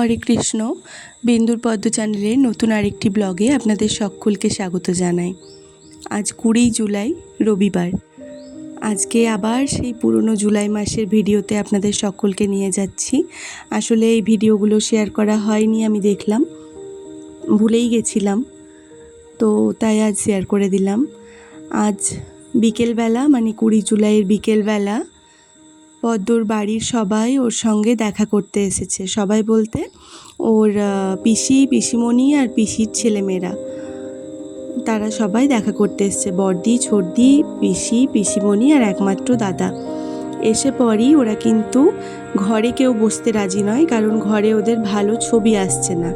হরে কৃষ্ণ। বিন্দুর পদ্ম চ্যানেলের নতুন আরেকটি ব্লগে আপনাদের সকলকে স্বাগত জানাই। আজ কুড়ি জুলাই, রবিবার। আজকে আবার সেই পুরনো জুলাই মাসের ভিডিওতে আপনাদের সকলকে নিয়ে যাচ্ছি। আসলে এই ভিডিওগুলো শেয়ার করা হয়নি, আমি দেখলাম। ভুলেই গেছিলাম। তো তাই আজ শেয়ার করে দিলাম। আজ বিকেলবেলা মানে কুড়ি জুলাইয়ের বিকেলবেলা পদ্মর বাড়ির সবাই ওর সঙ্গে দেখা করতে এসেছে। সবাই বলতে ওর পিসি, পিসিমণি আর পিসির ছেলেমেয়েরা। তারা সবাই দেখা করতে এসছে। বর্দি ছোটদি, পিসি, পিসিমণি আর একমাত্র দাদা। এসে পরই ওরা কিন্তু ঘরে কেউ বসতে রাজি নয়, কারণ ঘরে ওদের ভালো ছবি আসছে না।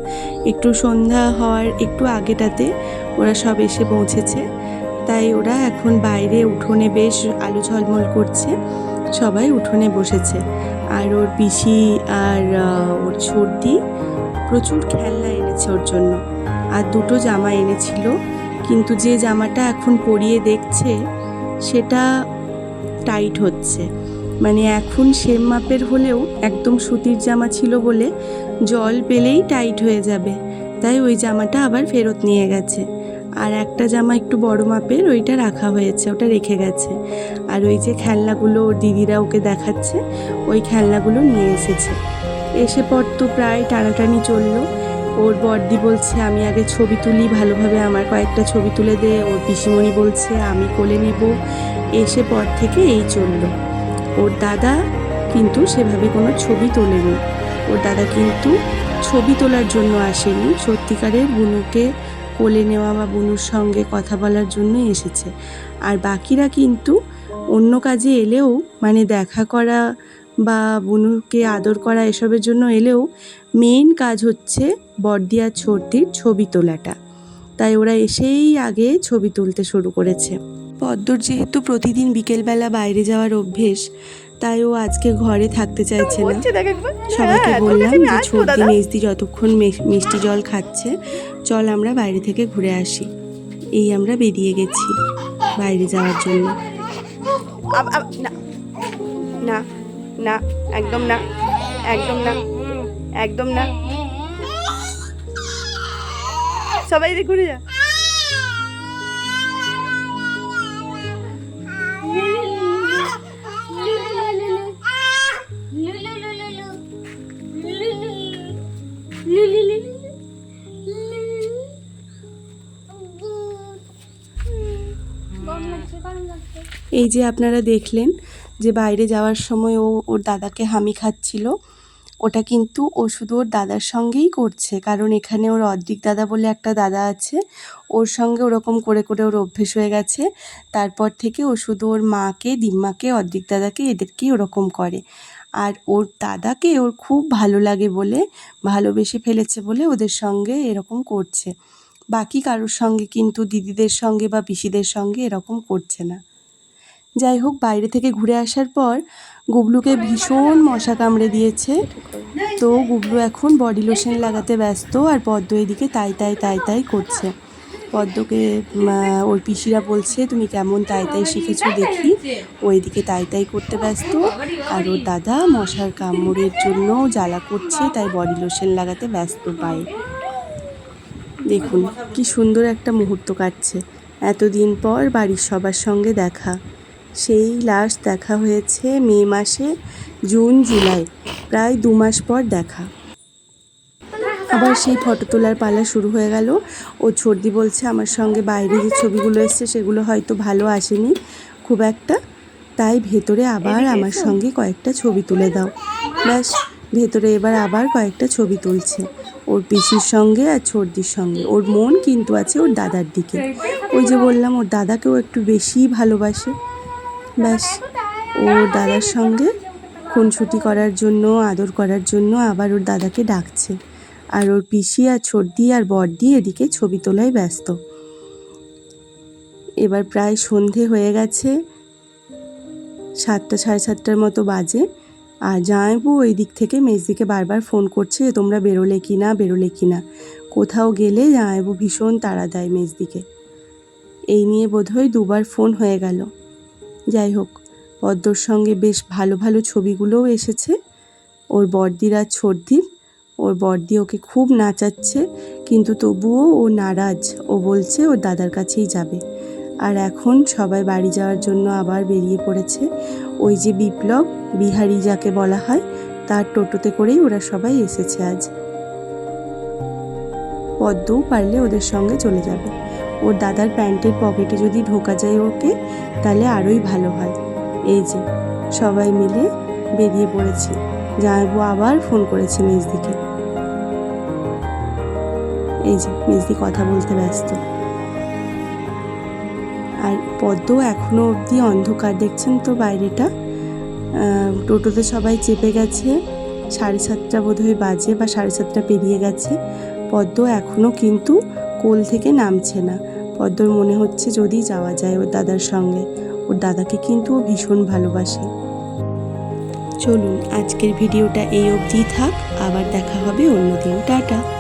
একটু সন্ধ্যা হওয়ার একটু আগেটাতে ওরা সব এসে পৌঁছেছে। তাই ওরা এখন বাইরে উঠোনে বেশ আলো ঝলমল করছে। সবাই উঠোনে বসেছে। আর ওর পিসি আর ওর সর্দি প্রচুর খেলনা এনেছে ওর জন্য। আর দুটো জামা এনেছিল। কিন্তু যে জামাটা এখন পরিয়ে দেখছে, সেটা টাইট হচ্ছে। মানে এখন সেম মাপের হলেও একদম সুতির জামা ছিল বলে জল পেলেই টাইট হয়ে যাবে। তাই ওই জামাটা আবার ফেরত নিয়ে গেছে। আর একটা জামা একটু বড় মাপের, ওইটা রাখা হয়েছে, ওটা রেখে গেছে। আর ওই যে খেলনাগুলো ওর দিদিরা ওকে দেখাচ্ছে, ওই খেলনাগুলো নিয়ে এসেছে। এসে পর তো প্রায় টানাটানি চলল। ওর বর্দি বলছে, আমি আগে ছবি তুলি, ভালোভাবে আমার কয়েকটা ছবি তুলে দে। ওর পিসিমণি বলছে, আমি কোলে নেব। এসে পর থেকে এই চলল। ওর দাদা কিন্তু সেভাবে কোনো ছবি তোলেনি। ওর দাদা কিন্তু ছবি তোলার জন্য আসেনি। সত্যিকারের বুনুকে কোলে নেওয়া বা বনুর সঙ্গে কথা বলার জন্য এসেছে। আর বাকিরা কিন্তু অন্য কাজে এলেও মানে দেখা করা বা বনুকে আদর করা এসবের জন্য এলেও মেন কাজ হচ্ছে বর্দি আর ছোটদির ছবি তোলাটা। তাই ওরা এসেই আগে ছবি তুলতে শুরু করেছে। পদ্মর যেহেতু প্রতিদিন বিকেলবেলা বাইরে যাওয়ার অভ্যেস তাই ও আজকে ঘরে থাকতে চাইছে না। সবাইকে হ্যাঁ, বললাম যে ছোটদি মেজদি যতক্ষণ মিষ্টি জল খাচ্ছে চল আমরা বাইরে থেকে ঘুরে আসি। এই আমরা বেরিয়ে গেছি বাইরে যাওয়ার জন্য। না। না একদম না। একদম না। একদম না। সবাই ঘুরে যা। এই যে আপনারা দেখলেন যে বাইরে যাওয়ার সময় ও, ওর দাদাকে হামি খাচ্ছিল। ওটা কিন্তু ও শুধু ওর দাদার সঙ্গেই করছে, কারণ এখানে ওর অদ্রিক দাদা বলে একটা দাদা আছে। ওর সঙ্গে ওরকম করে করে ওর অভ্যেস হয়ে গেছে। তারপর থেকে ও শুধু ওর মাকে, দিম্মাকে, অদ্রিক দাদাকে এদেরকেই ওরকম করে। আর ওর দাদাকে ওর খুব ভালো লাগে বলে, ভালোবেসে ফেলেছে বলে ওদের সঙ্গে এরকম করছে। বাকি কারোর সঙ্গে কিন্তু দিদিদের সঙ্গে বা পিসিদের সঙ্গে এরকম করছে না। যাই হোক, বাইরে থেকে ঘুরে আসার পর গুবলুকে ভীষণ মশা কামড়ে দিয়েছে। তো গুবলু এখন বডি লোশন লাগাতে ব্যস্ত আর পদ্ম এদিকে তাই তাই তাই তাই করছে। পদ্মকে ওর পিসিরা বলছে, তুমি কেমন তাই তাই শিখেছো দেখি। ও এদিকে তাই তাই করতে ব্যস্ত। আর ওর দাদা মশার কামড়ের জন্য জ্বালা করছে, তাই বডি লোশন লাগাতে ব্যস্ত পায়ে। দেখুন, কি সুন্দর একটা মুহূর্ত কাটছে। এতদিন পর বাড়ির সবার সঙ্গে দেখা। সেই লাস্ট দেখা হয়েছে মে মাসে জুন, জুলাই, প্রায় দু মাস পর দেখা। আবার সেই ফটো তোলার পালা শুরু হয়ে গেল। ও ছর্দি বলছে, আমার সঙ্গে বাইরে যে ছবিগুলো এসছে, সেগুলো হয়তো ভালো আসেনি খুব একটা। তাই ভেতরে আবার আমার সঙ্গে কয়েকটা ছবি তুলে দাও। ব্যাস, ভেতরে এবার আবার কয়েকটা ছবি তুলছে। ওর পিসির সঙ্গে আর ছর্দির সঙ্গে। ওর মন কিন্তু আছে ওর দাদার দিকে। ওই যে বললাম, ওর দাদাকেও একটু বেশিই ভালোবাসে। ব্যাস ওর দাদার সঙ্গে খুনসুটি করার জন্য, আদর করার জন্য আবার ওর দাদাকে ডাকছে। আর ওর পিসি আর ছর্দি আর বড়দি এদিকে ছবি তোলায় ব্যস্ত। এবার প্রায় সন্ধে হয়ে গেছে, সাতটা, সাড়ে সাতটার মতো বাজে। আর জামাইবু ওই দিক থেকে মেজদিকে বারবার ফোন করছে তোমরা বেরোলে কি না, বেরোলে কি না। কোথাও গেলে জামাইবু ভীষণ তাড়া দেয় মেজদিকে। এই নিয়ে বোধহয় দুবার ফোন হয়ে গেল। যাই হোক, পদ্মর সঙ্গে বেশ ভালো ভালো ছবিগুলোও এসেছে। ওর বড়দির আর ছর্দির ওর বর্দি ওকে খুব নাচাচ্ছে, কিন্তু তবুও ও নারাজ। ও বলছে ওর দাদার কাছেই যাবে। আর এখন সবাই বাড়ি যাওয়ার জন্য আবার বেরিয়ে পড়েছে। ওই যে বিপ্লব, বিহারি যাকে বলা হয়, তার টোটোতে করেই ওরা সবাই এসেছে আজ। পদ্মও পারলে ওদের সঙ্গে চলে যাবে। ওর দাদার প্যান্টের পকেটে যদি ঢোকা যায় ওকে, তাহলে আরোই ভালো হয়। এই যে, সবাই মিলে বেরিয়ে পড়েছি। জামাইবু আবার ফোন করেছে মেজদিকে। এই যে, মেজদি কথা বলতে ব্যস্ত। পদ্ম এখনও অবধি অন্ধকার। দেখছেন তো বাইরেটা? টোটোতে সবাই চেপে গেছে। সাড়ে সাতটা বোধহয় বাজে বা সাড়ে সাতটা পেরিয়ে গেছে। পদ্ম এখনও কিন্তু কোল থেকে নামছে না। পদ্মর মনে হচ্ছে যদি যাওয়া যায় ওর দাদার সঙ্গে। ওর দাদাকে কিন্তু ও ভীষণ ভালোবাসে। চলুন, আজকের ভিডিওটা এই অবধি থাক। আবার দেখা হবে অন্যদিন টাটা।